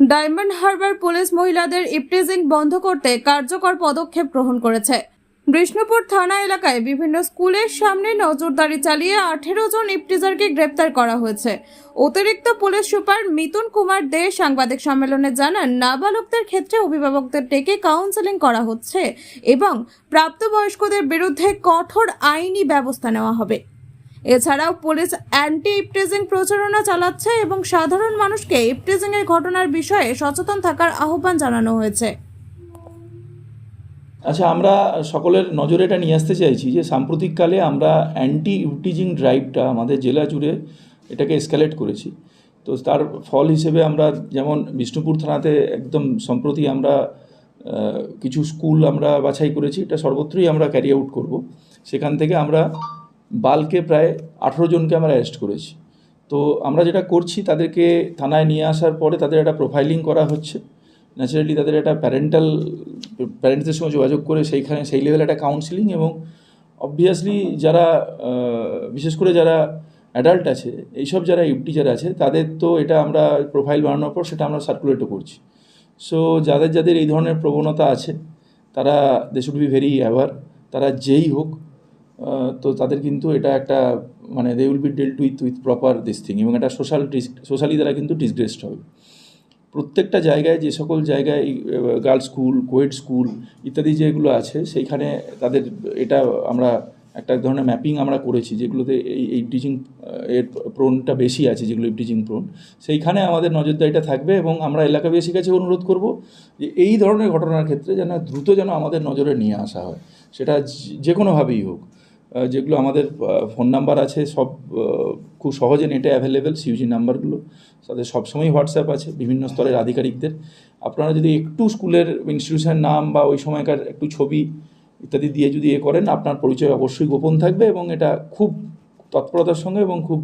Diamond Harbour police মহিলাদের eve teasing বন্ধ করতে কার্যকর পদক্ষেপ গ্রহণ করেছে। বিষ্ণুপুর থানা এলাকায় বিভিন্ন স্কুলের সামনে নজরদারি চালিয়ে আঠেরো জন ইপটিজারকে গ্রেপ্তার করা হয়েছে। অতিরিক্ত পুলিশ সুপার মিতুন কুমার দে সাংবাদিক সম্মেলনে জানান, নাবালকদের ক্ষেত্রে অভিভাবকদের ডেকে কাউন্সেলিং করা হচ্ছে এবং প্রাপ্তবয়স্কদের বিরুদ্ধে কঠোর আইনি ব্যবস্থা নেওয়া হবে। এছাড়াও পুলিশ অ্যান্টি ইপটিজিং প্রচারণা চালাচ্ছে এবং সাধারণ মানুষকে ইপটিজিং এর ঘটনার বিষয়ে সচেতন থাকার আহ্বান জানানো হয়েছে। আচ্ছা আমরা সকলের নজরে এটা নিয়ে আসতে চাইছি যে সাম্প্রতিককালে আমরা অ্যান্টি ইউটিজিং ড্রাইভটা আমাদের জেলা জুড়ে এটাকে এসকালেট করেছি। তো তার ফল হিসেবে আমরা যেমন বিষ্ণুপুর থানাতে একদম সম্প্রতি আমরা কিছু স্কুল আমরা বাছাই করেছি, এটা সর্বত্রই আমরা ক্যারি আউট করব। সেখান থেকে আমরা বালকে প্রায় আঠেরো জনকে আমরা অ্যারেস্ট করেছি। তো আমরা যেটা করছি, তাদেরকে থানায় নিয়ে আসার পরে তাদের একটা প্রোফাইলিং করা হচ্ছে। ন্যাচারালি তাদের একটা প্যারেন্টাল প্যারেন্টসদের সঙ্গে যোগাযোগ করে সেইখানে, সেই লেভেলে একটা কাউন্সিলিং এবং অবভিয়াসলি যারা বিশেষ করে যারা অ্যাডাল্ট আছে, এইসব যারা টিচার আছে, তাদের তো এটা আমরা প্রোফাইল বানানোর পর সেটা আমরা সার্কুলেটও করছি। সো যাদের যাদের এই ধরনের প্রবণতা আছে, তারা they should be very aware তারা যেই হোক তো তাদের কিন্তু এটা একটা মানে they will be dealt with with proper this thing এবং এটা সোশ্যাল সোশ্যালি তারা কিন্তু ডিসগ্রেসড হবে। প্রত্যেকটা জায়গায় যে সকল জায়গায় গার্লস স্কুল কোয়েড স্কুল ইত্যাদি যেগুলো আছে, সেইখানে তাদের এটা আমরা একটা ধরনের ম্যাপিং আমরা করেছি, যেগুলোতে এই এই টিচিং এর প্রোনটা বেশি আছে, যেগুলো টিচিং প্রোন সেইখানে আমাদের নজরদারিটা থাকবে এবং আমরা এলাকাবাসীর কাছে অনুরোধ করব যে এই ধরনের ঘটনার ক্ষেত্রে যেন দ্রুত যেন আমাদের নজরে নিয়ে আসা হয়। সেটা যে- কোনোভাবেই হোক। যেগুলো আমাদের ফোন নাম্বার আছে, সব খুব সহজে নেটে অ্যাভেলেবেল সিউজি নাম্বারগুলো তাদের সবসময় হোয়াটসঅ্যাপ আছে, বিভিন্ন স্তরের আধিকারিকদের। আপনারা যদি একটু স্কুলের ইনস্টিটিউশনের নাম বা ওই সময়কার একটু ছবি ইত্যাদি দিয়ে যদি এ করেন, আপনার পরিচয় অবশ্যই গোপন থাকবে এবং এটা খুব তৎপরতার সঙ্গে এবং খুব